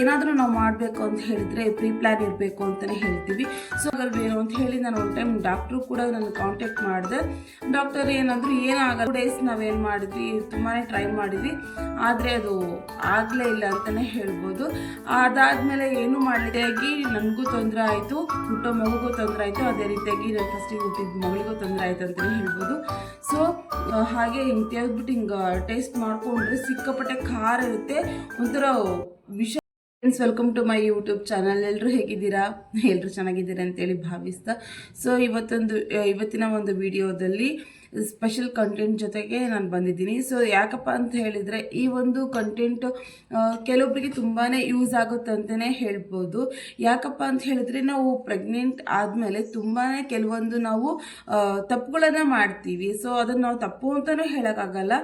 ಏನಾದರೂ ನಾವು ಮಾಡಬೇಕು ಅಂತ ಹೇಳಿದರೆ ಪ್ರೀ ಪ್ಲ್ಯಾನ್ ಇರಬೇಕು ಅಂತಲೇ ಹೇಳ್ತೀವಿ. ಸೊ ಏನು ಅಂತ ಹೇಳಿ ನಾನು ಒಂದು ಟೈಮ್ ಡಾಕ್ಟ್ರು ಕೂಡ ನನ್ನ ಕಾಂಟ್ಯಾಕ್ಟ್ ಮಾಡಿದೆ. ಡಾಕ್ಟರ್ ಏನಂದ್ರು ಏನಾಗಲ್ಲ. ಡೇಸ್ ನಾವೇನು ಮಾಡಿದ್ವಿ ತುಂಬಾ ಟ್ರೈ ಮಾಡಿದ್ವಿ. ಆದರೆ ಅದು ಆಗಲೇ ಇಲ್ಲ ಅಂತಲೇ ಹೇಳ್ಬೋದು. ಅದಾದಮೇಲೆ ಏನು ಮಾಡಿದಾಗಿ ನನಗೂ ತೊಂದರೆ ಆಯಿತು, ಹುಟ್ಟೋ ಮಗುಗೂ ತೊಂದರೆ ಆಯಿತು. ಅದೇ ರೀತಿಯಾಗಿ ನಾನು ಫಸ್ಟಿಗೆ ಹುಟ್ಟಿದ ಮಗಳಿಗೂ ತೊಂದರೆ ಆಯಿತು ಅಂತಲೇ ಹೇಳ್ಬೋದು. ಸೊ ಹಾಗೆ ಹಿಂಗೆ ತೆಗೆದ್ಬಿಟ್ಟು ಹಿಂಗೆ ಟೇಸ್ಟ್ ಮಾಡಿಕೊಂಡ್ರೆ ಸಿಕ್ಕಾಪಟ್ಟೆ ಖಾರ ಇರುತ್ತೆ. ಒಂಥರ ವಿಷ friends welcome to my YouTube channel ಎಲ್ಲರೂ ಹೇಗಿದ್ದೀರಾ? ಎಲ್ಲರೂ ಚೆನ್ನಾಗಿದ್ದೀರಾ ಅಂತೇಳಿ ಭಾವಿಸ್ತಾ. ಸೊ ಇವತ್ತೊಂದು ಇವತ್ತಿನ ಒಂದು ವಿಡಿಯೋದಲ್ಲಿ ಸ್ಪೆಷಲ್ ಕಂಟೆಂಟ್ ಜೊತೆಗೆ ನಾನು ಬಂದಿದ್ದೀನಿ. ಸೊ ಯಾಕಪ್ಪ ಅಂತ ಹೇಳಿದರೆ, ಈ ಒಂದು ಕಂಟೆಂಟ್ ಕೆಲವೊಬ್ಬರಿಗೆ ತುಂಬಾ ಯೂಸ್ ಆಗುತ್ತೆ ಅಂತಲೇ ಹೇಳ್ಬೋದು. ಯಾಕಪ್ಪ ಅಂತ ಹೇಳಿದ್ರೆ, ನಾವು ಪ್ರೆಗ್ನೆಂಟ್ ಆದಮೇಲೆ ತುಂಬಾ ಕೆಲವೊಂದು ನಾವು ತಪ್ಪುಗಳನ್ನು ಮಾಡ್ತೀವಿ. ಸೊ ಅದನ್ನು ನಾವು ತಪ್ಪು ಅಂತಲೂ ಹೇಳೋಕ್ಕಾಗಲ್ಲ.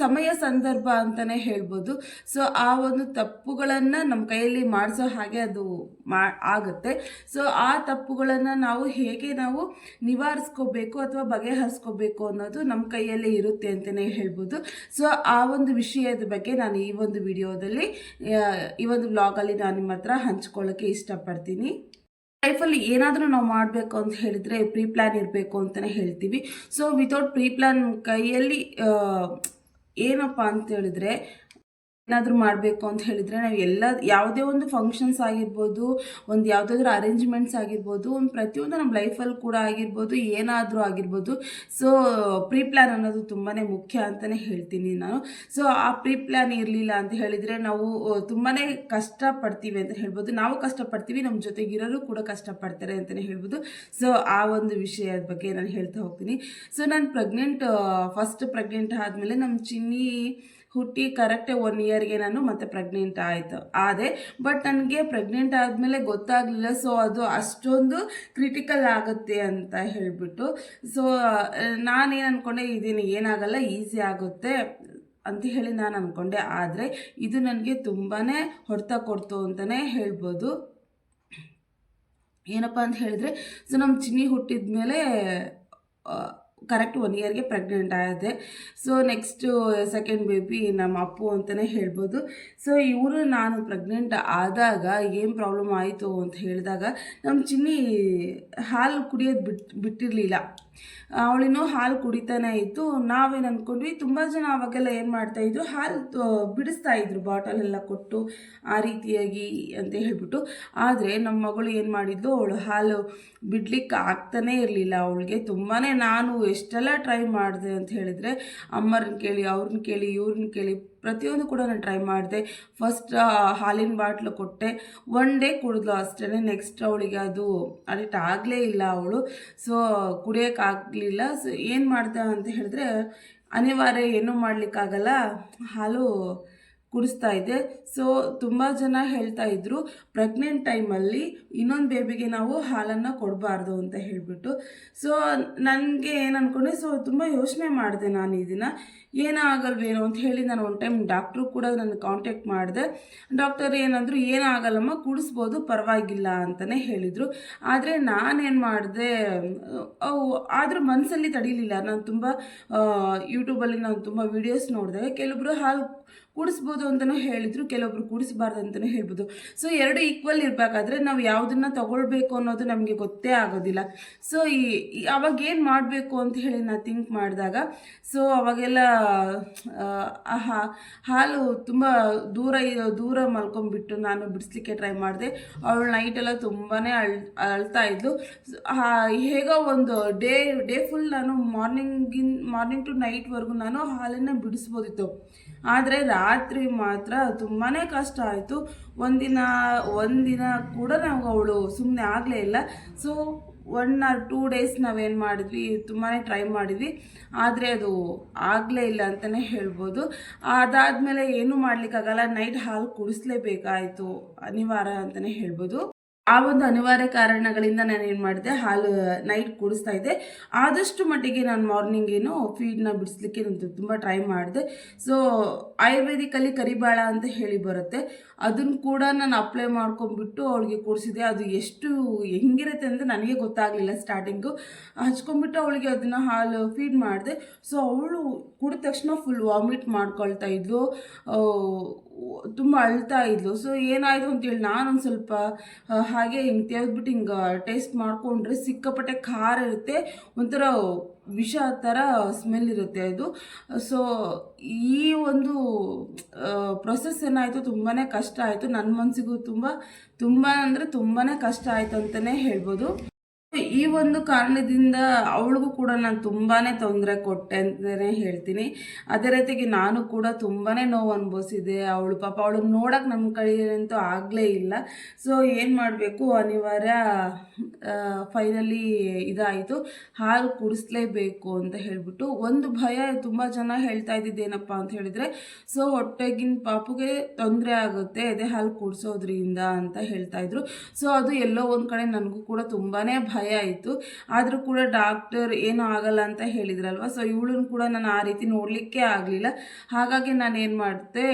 ಸಮಯ ಸಂದರ್ಭ ಅಂತಲೇ ಹೇಳ್ಬೋದು. ಸೊ ಆ ಒಂದು ತಪ್ಪುಗಳನ್ನು ನಮ್ಮ ಕೈಯಲ್ಲಿ ಮಾಡಿಸೋ ಹಾಗೆ ಅದು ಮಾ, ಆಗುತ್ತೆ. ಸೊ ಆ ತಪ್ಪುಗಳನ್ನು ನಾವು ಹೇಗೆ ನಾವು ನಿವಾರಿಸ್ಕೋಬೇಕು ಅಥವಾ ಬಗೆಹರಿಸ್ಕೋಬೇಕು ಅನ್ನೋದು ನಮ್ಮ ಕೈಯಲ್ಲೇ ಇರುತ್ತೆ ಅಂತಲೇ ಹೇಳ್ಬೋದು. ಸೊ ಆ ಒಂದು ವಿಷಯದ ಬಗ್ಗೆ ನಾನು ಈ ಒಂದು ವಿಡಿಯೋದಲ್ಲಿ ಈ ಒಂದು ವ್ಲಾಗಲ್ಲಿ ನಾನು ನಿಮ್ಮ ಹತ್ರ ಹಂಚ್ಕೊಳ್ಳೋಕ್ಕೆ ಇಷ್ಟಪಡ್ತೀನಿ. ಲೈಫಲ್ಲಿ ಏನಾದರೂ ನಾವು ಮಾಡಬೇಕು ಅಂತ ಹೇಳಿದರೆ ಪ್ರೀ ಪ್ಲ್ಯಾನ್ ಇರಬೇಕು ಅಂತಲೇ ಹೇಳ್ತೀವಿ. ಸೊ ವಿತೌಟ್ ಪ್ರೀ ಪ್ಲ್ಯಾನ್ ಕೈಯಲ್ಲಿ ಏನಪ್ಪ ಅಂತ ಹೇಳಿದ್ರೆ ಏನಾದರೂ ಮಾಡಬೇಕು ಅಂತ ಹೇಳಿದರೆ ನಾವು ಎಲ್ಲ, ಯಾವುದೇ ಒಂದು ಫಂಕ್ಷನ್ಸ್ ಆಗಿರ್ಬೋದು, ಒಂದು ಯಾವುದಾದ್ರೂ ಅರೇಂಜ್ಮೆಂಟ್ಸ್ ಆಗಿರ್ಬೋದು, ಒಂದು ಪ್ರತಿಯೊಂದು ನಮ್ಮ ಲೈಫಲ್ಲಿ ಕೂಡ ಆಗಿರ್ಬೋದು, ಏನಾದರೂ ಆಗಿರ್ಬೋದು. ಸೊ ಪ್ರೀ ಪ್ಲ್ಯಾನ್ ಅನ್ನೋದು ತುಂಬಾ ಮುಖ್ಯ ಅಂತಲೇ ಹೇಳ್ತೀನಿ ನಾನು. ಸೊ ಆ ಪ್ರೀ ಪ್ಲ್ಯಾನ್ ಇರಲಿಲ್ಲ ಅಂತ ಹೇಳಿದರೆ ನಾವು ತುಂಬಾ ಕಷ್ಟಪಡ್ತೀವಿ ಅಂತ ಹೇಳ್ಬೋದು. ನಾವು ಕಷ್ಟಪಡ್ತೀವಿ ನಮ್ಮ ಜೊತೆಗಿರೋರು ಕೂಡ ಕಷ್ಟಪಡ್ತಾರೆ ಅಂತಲೇ ಹೇಳ್ಬೋದು. ಸೊ ಆ ಒಂದು ವಿಷಯದ ಬಗ್ಗೆ ನಾನು ಹೇಳ್ತಾ ಹೋಗ್ತೀನಿ. ಸೊ ನಾನು ಪ್ರೆಗ್ನೆಂಟ್ ಫಸ್ಟ್ ಪ್ರೆಗ್ನೆಂಟ್ ಆದಮೇಲೆ ನಮ್ಮ ಚಿನ್ನಿ ಹುಟ್ಟಿ ಕರೆಕ್ಟೇ ಒನ್ ಇಯರ್ಗೆ ನಾನು ಮತ್ತೆ ಪ್ರೆಗ್ನೆಂಟ್ ಆಯಿತು. ಆದೆ ಬಟ್ ನನಗೆ ಪ್ರೆಗ್ನೆಂಟ್ ಆದಮೇಲೆ ಗೊತ್ತಾಗಲಿಲ್ಲ. ಸೊ ಅದು ಅಷ್ಟೊಂದು ಕ್ರಿಟಿಕಲ್ ಆಗುತ್ತೆ ಅಂತ ಹೇಳಿಬಿಟ್ಟು ಸೊ ನಾನೇನು ಅಂದ್ಕೊಂಡೆ ಇದೀನಿ ಏನಾಗಲ್ಲ ಈಸಿ ಆಗುತ್ತೆ ಅಂತ ಹೇಳಿ ನಾನು ಅಂದ್ಕೊಂಡೆ ಆದರೆ, ಇದು ನನಗೆ ತುಂಬಾ ಹೊಡೆತ ಕೊಡ್ತು ಅಂತಲೇ ಹೇಳ್ಬೋದು. ಏನಪ್ಪ ಅಂತ ಹೇಳಿದ್ರೆ ಸೊ ನಮ್ಮ ಚಿನ್ನಿ ಹುಟ್ಟಿದ ಮೇಲೆ ಕರೆಕ್ಟ್ ಒನ್ ಇಯರ್ಗೆ ಪ್ರೆಗ್ನೆಂಟ್ ಆಗಿದೆ ಸೊ ನೆಕ್ಸ್ಟು ಸೆಕೆಂಡ್ ಬೇಬಿ ನಮ್ಮ ಅಪ್ಪು ಅಂತಲೇ ಹೇಳ್ಬೋದು. ಸೊ ಇವರು ನಾನು ಪ್ರೆಗ್ನೆಂಟ್ ಆದಾಗ ಏನು ಪ್ರಾಬ್ಲಮ್ ಆಯಿತು ಅಂತ ಹೇಳಿದಾಗ ನಮ್ಮ ಚಿನ್ನಿ ಹಾಲು ಕುಡಿಯೋದು ಬಿಟ್ಟು ಬಿಟ್ಟಿರಲಿಲ್ಲ. ಅವಳಿನ್ನೂ ಹಾಲು ಕುಡಿತಾನೆ ಇತ್ತು. ನಾವೇನು ಅಂದ್ಕೊಂಡ್ವಿ ತುಂಬ ಜನ ಅವಾಗೆಲ್ಲ ಏನು ಮಾಡ್ತಾಯಿದ್ರು ಹಾಲು ಬಿಡಿಸ್ತಾ ಇದ್ರು ಬಾಟಲೆಲ್ಲ ಕೊಟ್ಟು ಆ ರೀತಿಯಾಗಿ ಅಂತ ಹೇಳ್ಬಿಟ್ಟು. ಆದರೆ ನಮ್ಮ ಮಗಳು ಏನು ಮಾಡಿದ್ದು ಅವಳು ಹಾಲು ಬಿಡ್ಲಿಕ್ಕೆ ಆಗ್ತಾನೇ ಇರಲಿಲ್ಲ. ಅವಳಿಗೆ ತುಂಬಾ ನಾನು ಎಷ್ಟೆಲ್ಲ ಟ್ರೈ ಮಾಡಿದೆ ಅಂತ ಹೇಳಿದರೆ ಅಮ್ಮರನ್ನ ಕೇಳಿ ಅವ್ರನ್ನ ಕೇಳಿ ಇವ್ರನ್ನ ಕೇಳಿ ಪ್ರತಿಯೊಂದು ಕೂಡ ನಾನು ಟ್ರೈ ಮಾಡಿದೆ. ಫಸ್ಟ್ ಹಾಲಿನ ಬಾಟ್ಲು ಕೊಟ್ಟೆ. ಒನ್ ಡೇ ಕುಡಿದ್ಲು ಅಷ್ಟೇ. ನೆಕ್ಸ್ಟ್ ಅವಳಿಗೆ ಅದು ಅಡಿಕ್ಟ್ ಆಗಲೇ ಇಲ್ಲ ಅವಳು. ಸೊ ಕುಡಿಯೋಕ್ಕಾಗಲಿಲ್ಲ ಸೊ ಏನು ಮಾಡ್ದೆ ಅಂತ ಹೇಳಿದ್ರೆ, ಅನಿವಾರ್ಯ ಏನೂ ಮಾಡಲಿಕ್ಕಾಗಲ್ಲ. ಹಾಲು ಕುಡಿಸ್ತಾ ಇದೆ. ಸೊ ತುಂಬ ಜನ ಹೇಳ್ತಾ ಇದ್ರು ಪ್ರೆಗ್ನೆಂಟ್ ಟೈಮಲ್ಲಿ ಇನ್ನೊಂದು ಬೇಬಿಗೆ ನಾವು ಹಾಲನ್ನು ಕೊಡಬಾರ್ದು ಅಂತ ಹೇಳಿಬಿಟ್ಟು. ಸೊ ನನಗೆ ಏನು ಅಂದ್ಕೊಂಡೆ ಸೊ ತುಂಬ ಯೋಚನೆ ಮಾಡಿದೆ ನಾನು ಇದನ್ನು ಏನಾಗಲ್ವೇನೋ ಅಂತ ಹೇಳಿ ನಾನು ಒಂದು ಟೈಮ್ ಡಾಕ್ಟ್ರು ಕೂಡ ನನ್ನ ಕಾಂಟ್ಯಾಕ್ಟ್ ಮಾಡಿದೆ. ಡಾಕ್ಟರ್ ಏನಂದ್ರು ಏನಾಗಲ್ಲಮ್ಮ ಕುಡಿಸ್ಬೋದು, ಪರವಾಗಿಲ್ಲ ಅಂತಲೇ ಹೇಳಿದರು. ಆದರೆ ನಾನೇನು ಮಾಡಿದೆ, ಅವು ಆದರೂ ಮನಸ್ಸಲ್ಲಿ ತಡೀಲಿಲ್ಲ. ನಾನು ತುಂಬ ಯೂಟ್ಯೂಬಲ್ಲಿ ನಾನು ತುಂಬ ವೀಡಿಯೋಸ್ ನೋಡಿದೆ. ಕೆಲವೊಬ್ಬರು ಹಾಲು ಕೂಡಿಸ್ಬೋದು ಅಂತಲೂ ಹೇಳಿದರು, ಕೆಲವೊಬ್ರು ಕೂಡಿಸಬಾರ್ದು ಅಂತಲೂ ಹೇಳ್ಬೋದು. ಸೊ ಎರಡು ಈಕ್ವಲ್ ಇರಬೇಕಾದ್ರೆ ನಾವು ಯಾವುದನ್ನು ತಗೊಳ್ಬೇಕು ಅನ್ನೋದು ನಮಗೆ ಗೊತ್ತೇ ಆಗೋದಿಲ್ಲ. ಸೊ ಈ ಅವಾಗ ಏನು ಮಾಡಬೇಕು ಅಂತ ಹೇಳಿ ನಾನು ಥಿಂಕ್ ಮಾಡಿದಾಗ ಸೊ ಅವಾಗೆಲ್ಲ ಹಾಲು ತುಂಬ ದೂರ ದೂರ ಮಲ್ಕೊಂಡ್ಬಿಟ್ಟು ನಾನು ಬಿಡಿಸ್ಲಿಕ್ಕೆ ಟ್ರೈ ಮಾಡಿದೆ. ಅವಳು ನೈಟೆಲ್ಲ ತುಂಬಾ ಅಳ್, ಅಳ್ತಾ ಇದ್ಲು. ಹೇಗೋ ಒಂದು ಡೇ ಡೇ ಫುಲ್ ನಾನು ಮಾರ್ನಿಂಗಿನ ಮಾರ್ನಿಂಗ್ ಟು ನೈಟ್ವರೆಗೂ ನಾನು ಹಾಲನ್ನು ಬಿಡಿಸ್ಬೋದಿತ್ತು. ಆದರೆ ರಾತ್ರಿ ಮಾತ್ರ ತುಂಬಾ ಕಷ್ಟ ಆಯಿತು. ಒಂದಿನ ಒಂದಿನ ಕೂಡ ನಾವು ಅವಳು ಸುಮ್ಮನೆ ಆಗಲೇ ಇಲ್ಲ. So one or two days ನಾವೇನು ಮಾಡಿದ್ವಿ ತುಂಬಾ ಟ್ರೈ ಮಾಡಿದ್ವಿ. ಆದರೆ ಅದು ಆಗಲೇ ಇಲ್ಲ ಅಂತಲೇ ಹೇಳ್ಬೋದು. ಅದಾದಮೇಲೆ ಏನೂ ಮಾಡಲಿಕ್ಕಾಗಲ್ಲ ನೈಟ್ ಹಾಲು ಕುಡಿಸ್ಲೇಬೇಕಾಯಿತು ಅನಿವಾರ್ಯ ಅಂತಲೇ ಹೇಳ್ಬೋದು. ಆ ಒಂದು ಅನಿವಾರ್ಯ ಕಾರಣಗಳಿಂದ ನಾನು ಏನು ಮಾಡಿದೆ, ಹಾಲು ನೈಟ್ ಕುಡಿಸ್ತಾ ಇದ್ದೆ. ಆದಷ್ಟು ಮಟ್ಟಿಗೆ ನಾನು ಮಾರ್ನಿಂಗ್ ಏನು ಫೀಡ್ನ ಬಿಡಿಸ್ಲಿಕ್ಕೆ ನಾನು ತುಂಬ ಟ್ರೈ ಮಾಡಿದೆ. ಸೊ ಆಯುರ್ವೇದಿಕಲ್ಲಿ ಕರಿಬಾಳ ಅಂತ ಹೇಳಿ ಬರುತ್ತೆ. ಅದನ್ನು ಕೂಡ ನಾನು ಅಪ್ಲೈ ಮಾಡ್ಕೊಂಡ್ಬಿಟ್ಟು ಅವಳಿಗೆ ಕೊಡಿಸಿದೆ ಅದು ಎಷ್ಟು ಹೆಂಗಿರುತ್ತೆ ಅಂತ ನನಗೆ ಗೊತ್ತಾಗಲಿಲ್ಲ ಸ್ಟಾರ್ಟಿಂಗು ಹಚ್ಕೊಂಡ್ಬಿಟ್ಟು ಅವಳಿಗೆ ಅದನ್ನು ಹಾಲು ಫೀಡ್ ಮಾಡಿದೆ. ಸೊ ಅವಳು ಕುಡಿದ ತಕ್ಷಣ ಫುಲ್ ವಾಮಿಟ್ ಮಾಡ್ಕೊಳ್ತಾ ಇದ್ಲು. ತುಂಬ ಅಳ್ತಾ ಇದ್ಲು. ಸೊ ಏನಾಯಿತು ಅಂತೇಳಿ ನಾನೊಂದು ಸ್ವಲ್ಪ ಹಾಗೆ ಹಿಂಗೆ ತೆಗೆದ್ಬಿಟ್ಟು ಹಿಂಗೆ ಟೇಸ್ಟ್ ಮಾಡಿಕೊಂಡ್ರೆ ಸಿಕ್ಕಾಪಟ್ಟೆ ಖಾರ ಇರುತ್ತೆ. ಒಂಥರ ವಿಷ ಥರ ಸ್ಮೆಲ್ ಇರುತ್ತೆ ಅದು. ಸೊ ಈ ಒಂದು ಪ್ರೊಸೆಸ್ ಏನಾಯಿತು ತುಂಬಾ ಕಷ್ಟ ಆಯಿತು. ನನ್ನ ಮನಸ್ಸಿಗೂ ತುಂಬ ತುಂಬ ಅಂದರೆ ತುಂಬಾ ಕಷ್ಟ ಆಯಿತು ಅಂತಲೇ ಹೇಳ್ಬೋದು. ಈ ಒಂದು ಕಾರಣದಿಂದ ಅವಳಿಗೂ ಕೂಡ ನಾನು ತುಂಬಾ ತೊಂದರೆ ಕೊಟ್ಟೆ ಅಂತಲೇ ಹೇಳ್ತೀನಿ. ಅದೇ ರೀತಿಗೆ ನಾನು ಕೂಡ ತುಂಬಾ ನೋವು ಅನುಭವಿಸಿದೆ ಅವಳು ಪಾಪ ಅವಳು ನೋಡೋಕೆ ನಮ್ಮ ಕಡೆಯಂತೂ ಆಗಲೇ ಇಲ್ಲ. ಸೊ ಏನು ಮಾಡಬೇಕು? ಅನಿವಾರ್ಯ ಫೈನಲಿ ಇದಾಯಿತು. ಹಾಲು ಕುಡಿಸ್ಲೇಬೇಕು ಅಂತ ಹೇಳಿಬಿಟ್ಟು ಒಂದು ಭಯ ತುಂಬ ಜನ ಹೇಳ್ತಾ ಇದ್ದಿದ್ದೇನಪ್ಪ ಅಂತ ಹೇಳಿದರೆ ಸೊ ಹೊಟ್ಟೆಗಿನ ಪಾಪುಗೆ ತೊಂದರೆ ಆಗುತ್ತೆ. ಅದೇ ಹಾಲು ಕುಡಿಸೋದ್ರಿಂದ ಅಂತ ಹೇಳ್ತಾಯಿದ್ರು ಸೊ ಅದು ಎಲ್ಲೋ ಒಂದು ಕಡೆ ನನಗೂ ಕೂಡ ತುಂಬಾ ಭಯ ಆಯಿತು. ಆದರೂ ಕೂಡ ಡಾಕ್ಟರ್ ಏನೂ ಆಗಲ್ಲ ಅಂತ ಹೇಳಿದ್ರಲ್ವ? ಸೊ ಇವಳನ್ನು ಕೂಡ ನಾನು ಆ ರೀತಿ ನೋಡಲಿಕ್ಕೆ ಆಗಲಿಲ್ಲ. ಹಾಗಾಗಿ ನಾನು ಏನು ಮಾಡಿದೆ,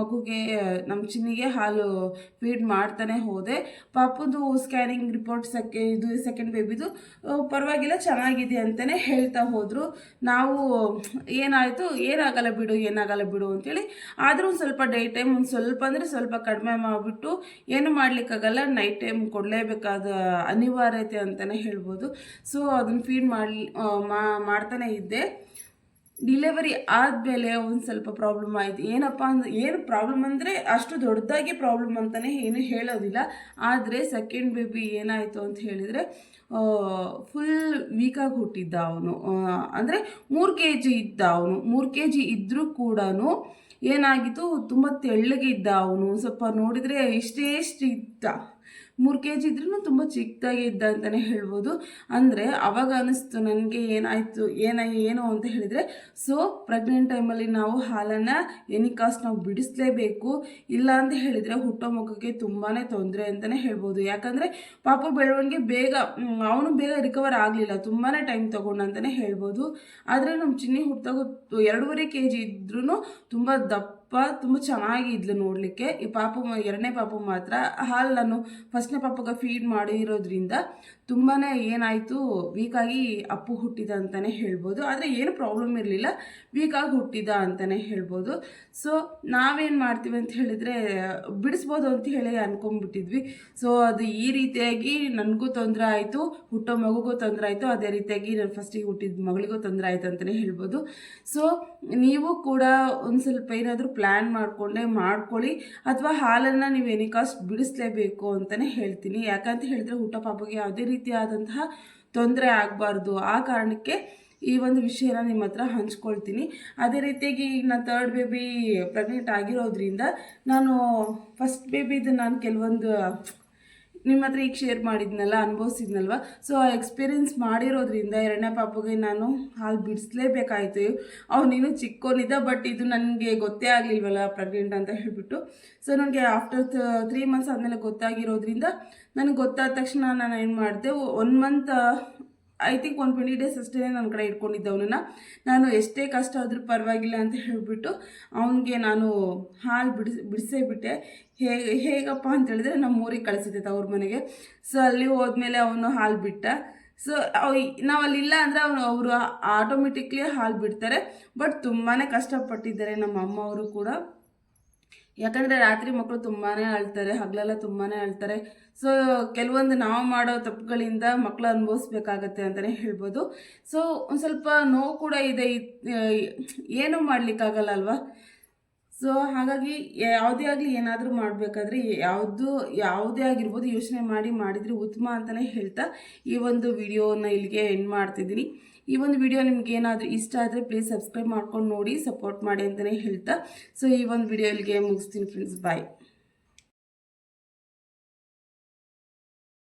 ಮಗುಗೆ, ನಮ್ಮ ಚಿನ್ನಿಗೆ ಹಾಲು ಫೀಡ್ ಮಾಡ್ತಾನೆ ಹೋದೆ. ಪಾಪದ್ದು ಸ್ಕ್ಯಾನಿಂಗ್ ರಿಪೋರ್ಟ್ ಸೆಕೆ, ಇದು ಸೆಕೆಂಡ್ ಬೇಬಿದು ಪರವಾಗಿಲ್ಲ, ಚೆನ್ನಾಗಿದೆ ಅಂತಲೇ ಹೇಳ್ತಾ ಹೋದರು. ನಾವು, ಏನಾಯಿತು, ಏನಾಗಲ್ಲ ಬಿಡು ಏನಾಗಲ್ಲ ಬಿಡು ಅಂತೇಳಿ. ಆದರೂ ಒಂದು ಸ್ವಲ್ಪ ಡೇ ಟೈಮ್ ಒಂದು ಸ್ವಲ್ಪ ಅಂದರೆ ಸ್ವಲ್ಪ ಕಡಿಮೆ ಮಾಡಿಬಿಟ್ಟು, ಏನು ಮಾಡಲಿಕ್ಕಾಗಲ್ಲ ನೈಟ್ ಟೈಮ್ ಕೊಡಲೇಬೇಕಾದ ಅನಿವಾರ್ಯತೆ ಅಂತಲೇ ಹೇಳ್ಬೋದು. ಸೊ ಅದನ್ನು ಫೀಡ್ ಮಾಡಿ ಮಾಡ್ತಾನೆ ಇದ್ದೆ. ಡಿಲೆವರಿ ಆದಮೇಲೆ ಒಂದು ಸ್ವಲ್ಪ ಪ್ರಾಬ್ಲಮ್ ಆಯಿತು. ಏನಪ್ಪ ಅಂದ್ರೆ ಏನು ಪ್ರಾಬ್ಲಮ್ ಅಂದರೆ ಅಷ್ಟು ದೊಡ್ಡದಾಗಿ ಪ್ರಾಬ್ಲಮ್ ಅಂತಲೇ ಏನು ಹೇಳೋದಿಲ್ಲ. ಆದರೆ ಸೆಕೆಂಡ್ ಬೇಬಿ ಏನಾಯಿತು ಅಂತ ಹೇಳಿದರೆ ಫುಲ್ ವೀಕಾಗಿ ಹುಟ್ಟಿದ್ದ ಅವನು. ಅಂದರೆ ಮೂರು ಕೆ ಜಿ ಇದ್ದ ಅವನು. ಮೂರು ಕೆ ಜಿ ಇದ್ದರೂ ಕೂಡ ಏನಾಗಿತ್ತು, ತುಂಬ ತೆಳ್ಳಗೆ ಇದ್ದ ಅವನು ಸ್ವಲ್ಪ ನೋಡಿದರೆ ಇಷ್ಟೇ ಇಷ್ಟು. ಇದ್ದ ಮೂರು ಕೆ ಜಿ ಇದ್ರೂ ತುಂಬ ಚಿಕ್ಕದಾಗಿ ಇದ್ದ ಅಂತಲೇ ಹೇಳ್ಬೋದು. ಅಂದರೆ ಅವಾಗ ಅನ್ನಿಸ್ತು ನನಗೆ ಏನಾಯಿತು, ಏನ, ಏನು ಅಂತ ಹೇಳಿದರೆ ಸೊ ಪ್ರೆಗ್ನೆಂಟ್ ಟೈಮಲ್ಲಿ ನಾವು ಹಾಲನ್ನು ಎನಿ ಕಾಸ್ಟ್ ನಾವು ಬಿಡಿಸ್ಲೇಬೇಕು, ಇಲ್ಲ ಅಂತ ಹೇಳಿದರೆ ಹುಟ್ಟೋ ಮುಖಕ್ಕೆ ತುಂಬಾ ತೊಂದರೆ ಅಂತಲೇ ಹೇಳ್ಬೋದು. ಯಾಕಂದರೆ ಪಾಪ ಬೆಳವಣಿಗೆ ಬೇಗ ಅವನು ಬೇಗ ರಿಕವರ್ ಆಗಲಿಲ್ಲ ತುಂಬಾ ಟೈಮ್ ತೊಗೊಂಡು ಅಂತಲೇ ಹೇಳ್ಬೋದು. ಆದರೆ ನಮ್ಮ ಚಿನ್ನಿ ಹುಟ್ಟಾಗ ಎರಡೂವರೆ ಕೆ ಜಿ ಇದ್ರೂ ತುಂಬ ದಪ್ಪ ತುಂಬ ಚೆನ್ನಾಗಿ ಇದ್ಲು ನೋಡಲಿಕ್ಕೆ. ಈ ಪಾಪು ಎರಡನೇ ಪಾಪು ಮಾತ್ರ ಹಾಲು ನಾನು ಫಸ್ಟ್ನೇ ಪಾಪಗೆ ಫೀಡ್ ಮಾಡಿರೋದ್ರಿಂದ ತುಂಬಾ ಏನಾಯಿತು ವೀಕಾಗಿ ಅಪ್ಪು ಹುಟ್ಟಿದ ಅಂತಲೇ ಹೇಳ್ಬೋದು. ಆದರೆ ಏನು ಪ್ರಾಬ್ಲಮ್ ಇರಲಿಲ್ಲ ವೀಕಾಗಿ ಹುಟ್ಟಿದ ಅಂತಲೇ ಹೇಳ್ಬೋದು. ಸೊ ನಾವೇನು ಮಾಡ್ತೀವಿ ಅಂತ ಹೇಳಿದರೆ, ಬಿಡಿಸ್ಬೋದು ಅಂತ ಹೇಳಿ ಅನ್ಕೊಂಡ್ಬಿಟ್ಟಿದ್ವಿ. ಸೊ ಅದು ಈ ರೀತಿಯಾಗಿ ನನಗೂ ತೊಂದರೆ ಆಯಿತು, ಹುಟ್ಟೋ ಮಗುಗೂ ತೊಂದರೆ ಆಯಿತು, ಅದೇ ರೀತಿಯಾಗಿ ನಾನು ಫಸ್ಟಿಗೆ ಹುಟ್ಟಿದ ಮಗಳಿಗೂ ತೊಂದರೆ ಆಯಿತು ಅಂತಲೇ ಹೇಳ್ಬೋದು. ಸೊ ನೀವು ಕೂಡ ಒಂದು ಸ್ವಲ್ಪ ಏನಾದರೂ ಪ್ಲ್ಯಾನ್ ಮಾಡಿಕೊಂಡೆ ಮಾಡ್ಕೊಳ್ಳಿ. ಅಥವಾ ಹಾಲನ್ನು ನೀವು ಎನಿಕಾಸ್ಟ್ ಬಿಡಿಸ್ಲೇಬೇಕು ಅಂತಲೇ ಹೇಳ್ತೀನಿ. ಯಾಕಂತ ಹೇಳಿದ್ರೆ ಊಟ ಪಾಪಗೆ ಯಾವುದೇ ರೀತಿಯಾದಂತಹ ತೊಂದರೆ ಆಗಬಾರ್ದು. ಆ ಕಾರಣಕ್ಕೆ ಈ ಒಂದು ವಿಷಯನ ನಿಮ್ಮ ಹತ್ರ ಹಂಚ್ಕೊಳ್ತೀನಿ. ಅದೇ ರೀತಿಯಾಗಿ ಈಗ ನಾನು ತರ್ಡ್ ಬೇಬಿ ಪ್ರೆಗ್ನೆಂಟ್ ಆಗಿರೋದ್ರಿಂದ ನಾನು ಫಸ್ಟ್ ಬೇಬಿದು ನಾನು ಕೆಲವೊಂದು ನಿಮ್ಮ ಹತ್ರ ಈಗ ಶೇರ್ ಮಾಡಿದ್ನಲ್ಲ, ಅನುಭವಿಸಿದ್ನಲ್ವ? ಸೊ ಆ ಎಕ್ಸ್ಪೀರಿಯೆನ್ಸ್ ಮಾಡಿರೋದ್ರಿಂದ ಎರಡನೇ ಪಾಪಗೆ ನಾನು ಹಾಲು ಬಿಡಿಸ್ಲೇಬೇಕಾಯಿತು. ನೀನು ಚಿಕ್ಕೋನಿದ್ದ ಬಟ್ ಇದು ನನಗೆ ಗೊತ್ತೇ ಆಗಲಿಲ್ವಲ್ಲ ಪ್ರೆಗ್ನೆಂಟ್ ಅಂತ ಹೇಳಿಬಿಟ್ಟು. ಸೊ ನನಗೆ ಆಫ್ಟರ್ ತ್ರೀ ಮಂತ್ಸ್ ಆದಮೇಲೆ ಗೊತ್ತಾಗಿರೋದ್ರಿಂದ, ನನಗೆ ಗೊತ್ತಾದ ತಕ್ಷಣ ನಾನು ಏನು ಮಾಡಿದೆ one month I think one twenty days ಅಷ್ಟೇ ನನ್ನ ಕಡೆ ಇಟ್ಕೊಂಡಿದ್ದೆ ಅವನನ್ನು. ನಾನು ಎಷ್ಟೇ ಕಷ್ಟ ಆದರೂ ಪರವಾಗಿಲ್ಲ ಅಂತ ಹೇಳಿಬಿಟ್ಟು ಅವನಿಗೆ ನಾನು ಹಾಲು ಬಿಡಿಸಿ, ಬಿಡಿಸೇ ಬಿಟ್ಟೆ. ಹೇಗೆ ಹೇಗಪ್ಪ ಅಂತ ಹೇಳಿದ್ರೆ ನಮ್ಮ ಊರಿಗೆ ಕಳಿಸಿದ್ದೆ ಅವ್ರ ಮನೆಗೆ. ಸೊ ಅಲ್ಲಿ ಹೋದ್ಮೇಲೆ ಅವನು ಹಾಲು ಬಿಟ್ಟ. ಸೊ ನಾವು ಅಲ್ಲಿ ಇಲ್ಲ ಅಂದರೆ ಅವನು, ಅವರು ಆಟೋಮೆಟಿಕ್ಲಿ ಹಾಲು ಬಿಡ್ತಾರೆ. ಬಟ್ ತುಂಬಾ ಕಷ್ಟಪಟ್ಟಿದ್ದಾರೆ ನಮ್ಮ ಅಮ್ಮ ಅವರು ಕೂಡ. ಯಾಕಂದರೆ ರಾತ್ರಿ ಮಕ್ಕಳು ತುಂಬಾ ಅಳ್ತಾರೆ, ಹಗಲೆಲ್ಲ ತುಂಬಾ ಅಳ್ತಾರೆ. ಸೊ ಕೆಲವೊಂದು ನಾವು ಮಾಡೋ ತಪ್ಪುಗಳಿಂದ ಮಕ್ಕಳು ಅನುಭವಿಸ್ಬೇಕಾಗತ್ತೆ ಅಂತಲೇ ಹೇಳ್ಬೋದು. ಸೊ ಒಂದು ಸ್ವಲ್ಪ ನೋವು ಕೂಡ ಇದೆ ಏನು ಮಾಡಲಿಕ್ಕಾಗಲ್ಲ ಅಲ್ವಾ? ಸೊ ಹಾಗಾಗಿ ಯಾವುದೇ ಆಗಲಿ ಏನಾದರೂ ಮಾಡಬೇಕಾದ್ರೆ ಯಾವುದು, ಯಾವುದೇ ಆಗಿರ್ಬೋದು ಯೋಚನೆ ಮಾಡಿ ಮಾಡಿದರೆ ಉತ್ತಮ ಅಂತಲೇ ಹೇಳ್ತಾ ಈ ಒಂದು ವಿಡಿಯೋನ ಇಲ್ಲಿಗೆ ಎಂಡ್ ಮಾಡ್ತಿದ್ದೀನಿ. ಈ ಒಂದು ವಿಡಿಯೋ ನಿಮ್ಗೆ ಏನಾದರೂ ಇಷ್ಟ ಆದರೆ ಪ್ಲೀಸ್ ಸಬ್ಸ್ಕ್ರೈಬ್ ಮಾಡ್ಕೊಂಡು ನೋಡಿ ಸಪೋರ್ಟ್ ಮಾಡಿ ಅಂತಲೇ ಹೇಳ್ತಾ. ಸೊ ಈ ಒಂದು ವಿಡಿಯೋ ಇಲ್ಲಿಗೆ ಮುಗಿಸ್ತೀನಿ ಫ್ರೆಂಡ್ಸ್ ಬಾಯ್